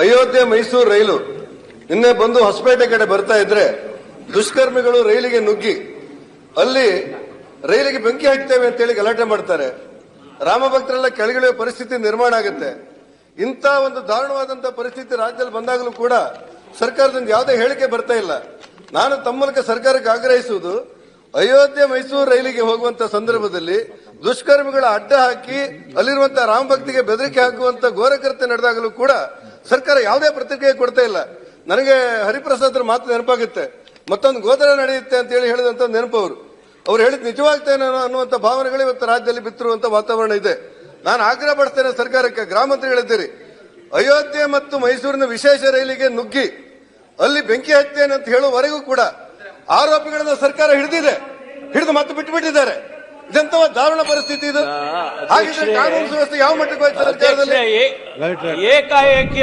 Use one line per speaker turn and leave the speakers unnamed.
ಅಯೋಧ್ಯೆ, ಮೈಸೂರು ರೈಲು ನಿನ್ನೆ ಬಂದು ಹೊಸಪೇಟೆ ಕಡೆ ಬರ್ತಾ ಇದ್ರೆ ದುಷ್ಕರ್ಮಿಗಳು ರೈಲಿಗೆ ನುಗ್ಗಿ, ಅಲ್ಲಿ ರೈಲಿಗೆ ಬೆಂಕಿ ಹಾಕ್ತೇವೆ ಅಂತೇಳಿ ಗಲಾಟೆ ಮಾಡ್ತಾರೆ. ರಾಮಭಕ್ತರೆಲ್ಲ ಕೆಳಗಿಳಿಯುವ ಪರಿಸ್ಥಿತಿ ನಿರ್ಮಾಣ ಆಗುತ್ತೆ. ಇಂಥ ಒಂದು ದಾರುಣವಾದಂತಹ ಪರಿಸ್ಥಿತಿ ರಾಜ್ಯದಲ್ಲಿ ಬಂದಾಗಲೂ ಕೂಡ ಸರ್ಕಾರದಿಂದ ಯಾವುದೇ ಹೇಳಿಕೆ ಬರ್ತಾ ಇಲ್ಲ. ನಾನು ತಮ್ಮ ಸರ್ಕಾರಕ್ಕೆ ಆಗ್ರಹಿಸುವುದು ಅಯೋಧ್ಯೆ ಮೈಸೂರು ರೈಲಿಗೆ ಹೋಗುವಂತ ಸಂದರ್ಭದಲ್ಲಿ ದುಷ್ಕರ್ಮಿಗಳ ಅಡ್ಡ ಹಾಕಿ ಅಲ್ಲಿರುವಂತಹ ರಾಮ ಭಕ್ತಿಗೆ ಬೆದರಿಕೆ ಹಾಕುವಂತ ಘೋರಕೃತ್ಯ ನಡೆದಾಗಲೂ ಕೂಡ ಸರ್ಕಾರ ಯಾವುದೇ ಪ್ರತಿಕ್ರಿಯೆ ಕೊಡ್ತಾ ಇಲ್ಲ. ನನಗೆ ಹರಿಪ್ರಸಾದ್ರ ಮಾತು ನೆನಪಾಗುತ್ತೆ. ಮತ್ತೊಂದು ಗೋದರ ನಡೆಯುತ್ತೆ ಅಂತ ಹೇಳಿ ಹೇಳಿದಂತ ನೆನಪು ಅವರು ಅವ್ರು ಹೇಳಿದ್ ನಿಜವಾಗ್ತೇನೆ ಅನ್ನುವಂತ ಭಾವನೆಗಳು ಇವತ್ತು ರಾಜ್ಯದಲ್ಲಿ ಬಿತ್ತಿರುವಂತ ವಾತಾವರಣ ಇದೆ. ನಾನು ಆಗ್ರಹ ಪಡಿಸ್ತೇನೆ ಸರ್ಕಾರಕ್ಕೆ. ಗ್ರಾಮಂತ್ರಿಗಳಿದ್ದೀರಿ ಅಯೋಧ್ಯೆ ಮತ್ತು ಮೈಸೂರಿನ ವಿಶೇಷ ರೈಲಿಗೆ ನುಗ್ಗಿ ಅಲ್ಲಿ ಬೆಂಕಿ ಹಾಕ್ತೇನೆ ಅಂತ ಹೇಳುವವರೆಗೂ ಕೂಡ ಆರೋಪಿಗಳನ್ನ ಸರ್ಕಾರ ಹಿಡಿದಿದೆ. ಹಿಡಿದು ಮತ್ತೆ ಬಿಟ್ಟು ಬಿಟ್ಟಿದ್ದಾರೆ ಇದೆಂತ ದಾರುಣ ಪರಿಸ್ಥಿತಿ ಇದು? ಹಾಗಿದ್ರೆ ಕಾನೂನು ಸುವ್ಯವಸ್ಥೆ ಯಾವ ಮಟ್ಟಕ್ಕೆ ಹೋಯ್ತು ಸರ್ಕಾರದಲ್ಲಿ
ಏಕಾಏಕಿ